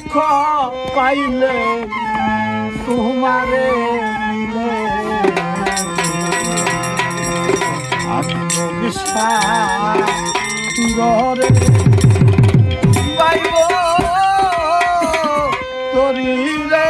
দুঃখ পাইলে তোমারে মিলে। আত্মবিশ্বাস গড়ে পাইব। তরিলে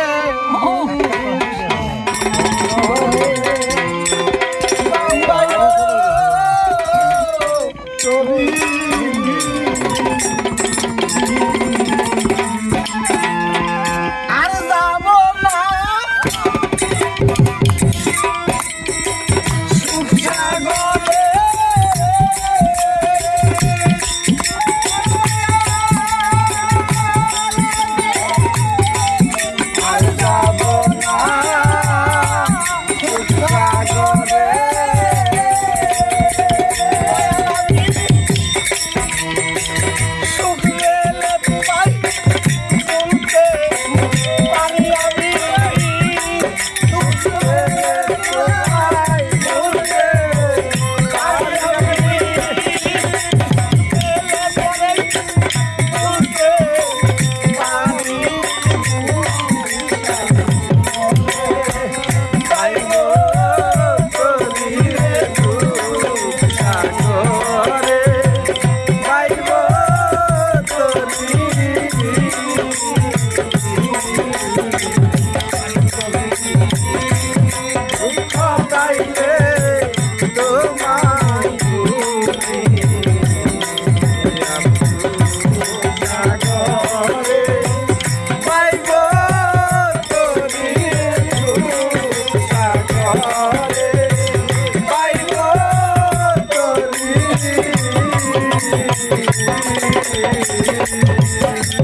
Thank you.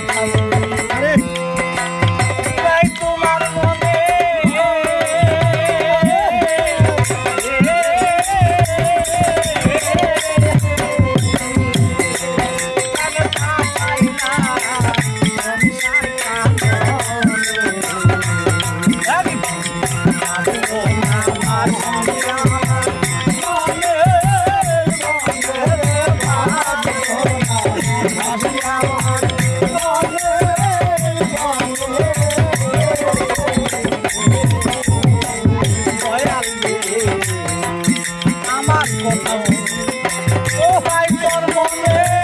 Música ও ভাই তোর মনে